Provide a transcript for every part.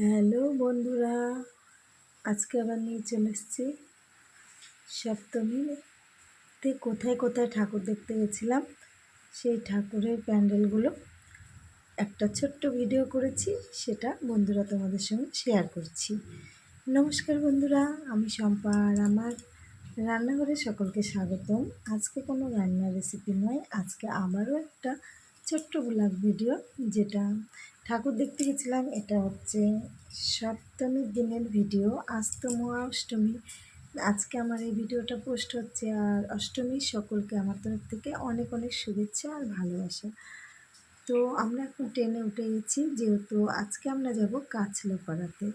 Hello বন্ধুরা, আজকে আবার নিয়ে চলে এসেছি সপ্তমীতে কোথায় কোথায় ঠাকুর দেখতে গেছিলাম? সেই ঠাকুরের প্যান্ডেলগুলো। একটা ছোট্ট ভিডিও করেছি, সেটা বন্ধুরা তোমাদের সঙ্গে শেয়ার করছি। নমস্কার বন্ধুরা, আমি শম্পা আর আমার রান্নাঘরে সকলকে স্বাগতম। আজকে কোনো রান্নার রেসিপি নয়, আজকে আবারও একটা ছোট্ট ব্লগ ভিডিও যেটা ঠাকুর দেখতে গেছিলাম, এটা হচ্ছে সপ্তমীর দিনের ভিডিও, আজ তো অষ্টমী আজকে আমার এই ভিডিওটা পোস্ট হচ্ছে আর অষ্টমীর সকলকে আমার তরফ থেকে অনেক অনেক শুভেচ্ছা আর ভালোবাসা। তো আমরা এখন ট্রেনে উঠে গেছি, যেহেতু আজকে আমরা যাব কাছলাপাড়াতে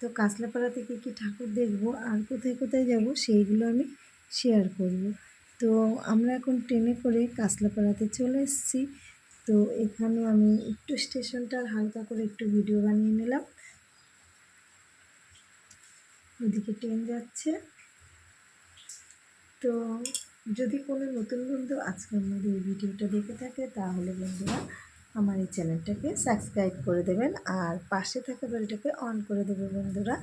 তো কাছলাপাড়া থেকে কি ঠাকুর দেখব আর কোথায় কোথায় যাব সেইগুলো আমি শেয়ার করব। তো আমরা এখন ট্রেনে করে কাছলাপাড়াতে চলে এসেছি। তো এখানে আমি একটু স্টেশনটার হালকা করে একটু ভিডিও বানিয়ে নিলাম। ওদিকে ট্রেন যাচ্ছে। তো যদি কোনো নতুন বন্ধু আজকে আমাদের এই ভিডিওটা দেখে থাকে, তাহলে বন্ধুরা আমার এই চ্যানেলটাকে সাবস্ক্রাইব করে দেবেন আর পাশে থাকা বেলটাকে অন করে দেবে বন্ধুরা।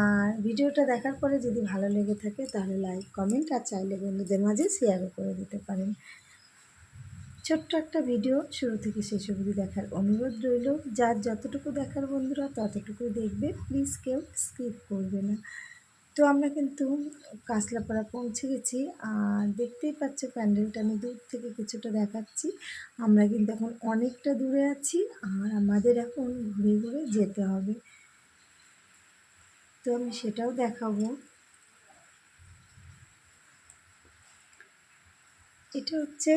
আর ভিডিওটা দেখার পরে যদি ভালো লেগে থাকে, তাহলে লাইক, কমেন্ট আর চাইলে বন্ধুদের মাঝে শেয়ারও করে দিতে পারেন। ছোট্ট একটা ভিডিও শুরু থেকে শেষ অবধি দেখার অনুরোধ রইল। যার যতটুকু দেখার বন্ধুরা ততটুকু দেখবে। প্লিজ কেউ স্কিপ করবে না। তো আমরা কিন্তু কাঁচলাপাড়া পৌঁছে গেছি। আর দেখতেই পাচ্ছ প্যান্ডেলটা, আমি দূর থেকে কিছুটা দেখাচ্ছি। আমরা কিন্তু এখন অনেকটা দূরে আছি আর আমাদের এখন ঘুরে ঘুরে যেতে হবে। তো আমি সেটাও দেখাবো। এটা হচ্ছে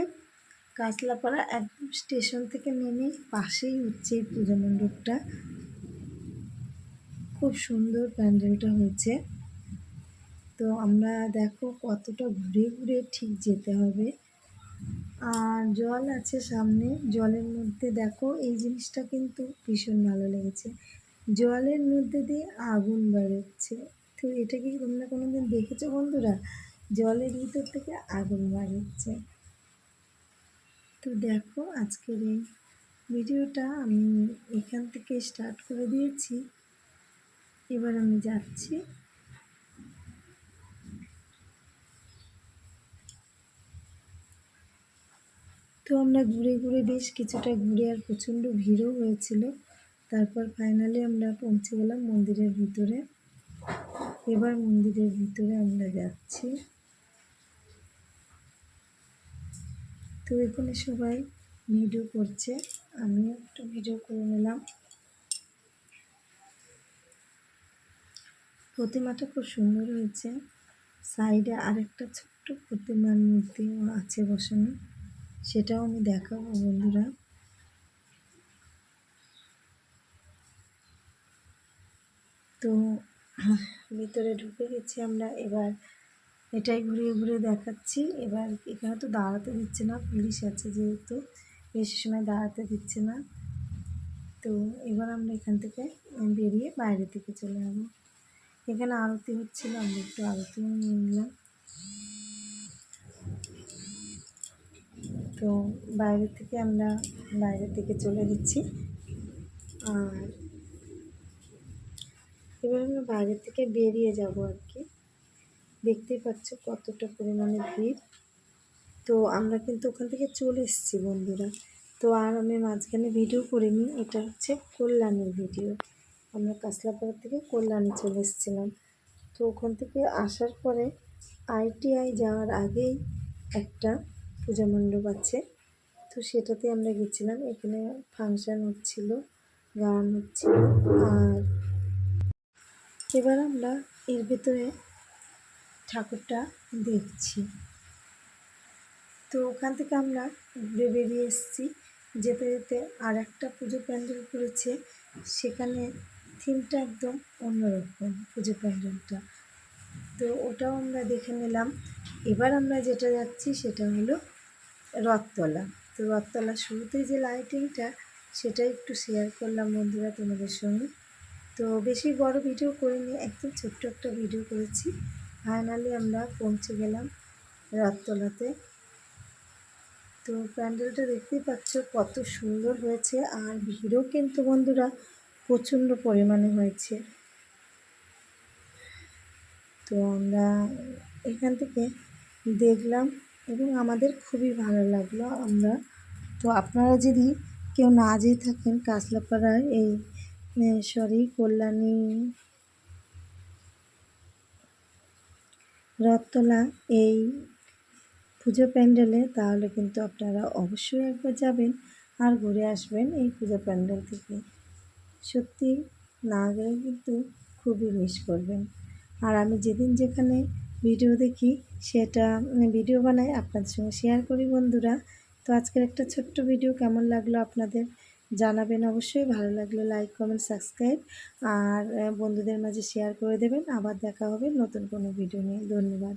কাঁচলাপাড়া একদম স্টেশন থেকে নেমে পাশেই হচ্ছে এই পুজো মণ্ডপটা। খুব সুন্দর প্যান্ডেলটা হয়েছে। তো আমরা দেখো কতটা ঘুরে ঘুরে ঠিক যেতে হবে। আর জল আছে সামনে, জলের মধ্যে দেখো এই জিনিসটা কিন্তু ভীষণ ভালো লেগেছে। জলের মধ্যে দিয়ে আগুন বেরোচ্ছে তো এটা কি তোমরা কোনোদিন দেখেছ বন্ধুরা? জলের ভিতর থেকে আগুন বেরোচ্ছে তো দেখো আজকের এই ভিডিওটা আমি এখান থেকে স্টার্ট করে দিয়েছি। এবার আমি যাচ্ছি। তো আমরা ঘুরে ঘুরে বেশ কিছুটা ঘুরে আর প্রচণ্ড ভিড়ও হয়েছিল। তারপর ফাইনালি আমরা পৌঁছে গেলাম মন্দিরের ভিতরে। এবার মন্দিরের ভিতরে আমরা যাচ্ছি। তো এখানে সবাই ভিডিও করছে। আমিও একটু ভিডিও করে নিলাম। প্রতিমাটা খুব সুন্দর হয়েছে। সাইডে আরেকটা ছোট্ট প্রতিমার মূর্তি আছে বসানো। সেটাও আমি দেখাবো বন্ধুরা। তো ভিতরে ঢুকে গেছি আমরা। এবার এটাই ঘুরিয়ে ঘুরিয়ে দেখাচ্ছি। এবার এখানে তো দাঁড়াতে দিচ্ছে না, পুলিশ আছে যেহেতু, বেশি সময় দাঁড়াতে দিচ্ছে না। তো এবার আমরা এখান থেকে বেরিয়ে বাইরে থেকে চলে যাব। এখানে আরতি হচ্ছিল, আমরা একটু আরতিও নিয়ে নিলাম। তো বাইরে থেকে আমরা বাইরে থেকে চলে দিচ্ছি আর এবার আমরা বাইরে থেকে বেরিয়ে যাব আর কি। দেখতেই পাচ্ছ কতটা পরিমাণে ভিড়। তো আমরা কিন্তু ওখান থেকে চলে এসেছি বন্ধুরা। তো আর আমি মাঝখানে ভিডিও করিনি, এটা হচ্ছে কল্যাণীর ভিডিও। আমরা কাসলাপাড়া থেকে কল্যাণী চলে এসেছিলাম। তো ওখান থেকে আসার পরে আইটিআই যাওয়ার আগেই একটা পূজা মণ্ডপ আছে। তো সেটাতে আমরা গেছিলাম। এখানে ফাংশান হচ্ছিল, গান হচ্ছিল, আর এবার আমরা এর ভেতরে ঠাকুরটা দেখছি। তো ওখান থেকে আমরা ঘুরে বেরিয়ে এসেছি যেতে যেতে আর একটা পুজো প্যান্ডেল করেছে। সেখানে থিমটা একদম অন্যরকম পুজো প্যান্ডেলটা। তো ওটাও আমরা দেখে নিলাম। এবার আমরা যেটা যাচ্ছি সেটা হলো রথতলা। তো রথতলা শুরুতেই যে লাইটিংটা সেটা একটু শেয়ার করলাম বন্ধুরা তোমাদের সঙ্গে। তো বেশি বড় ভিডিও করিনি, একদম ছোট্ট একটা ভিডিও করেছি। ফাইনালি আমরা পৌঁছে গেলাম রাততলাতে। তো প্যান্ডেলটা দেখতেই পাচ্ছ কত সুন্দর হয়েছে, আর ভিড়ও কিন্তু বন্ধুরা প্রচণ্ড পরিমাণে হয়েছে। তো আমরা এখান থেকে দেখলাম এবং আমাদের খুবই ভালো লাগল। আমরা তো আপনারা যদি কেউ না যেয়ে থাকেন কাঁচলাপাড়ায় এই সরি, কল্যাণী রথতলা এই পুজো প্যান্ডেলে, তাহলে কিন্তু আপনারা অবশ্যই একবার যাবেন আর ঘুরে আসবেন এই পুজো প্যান্ডেল থেকে। সত্যি না গেলে কিন্তু খুবই মিস করবেন। আর আমি যেদিন যেখানে ভিডিও দেখি, সেটা ভিডিও বানাই আপনাদের সঙ্গে শেয়ার করি বন্ধুরা। তো আজকের একটা ছোট্ট ভিডিও কেমন লাগল আপনাদের? জানাবেন অবশ্যই। ভালো লাগলে লাইক কমেন্ট সাবস্ক্রাইব আর বন্ধুদের মাঝে শেয়ার করে দেবেন। আবার দেখা হবে নতুন কোনো ভিডিও নিয়ে। ধন্যবাদ।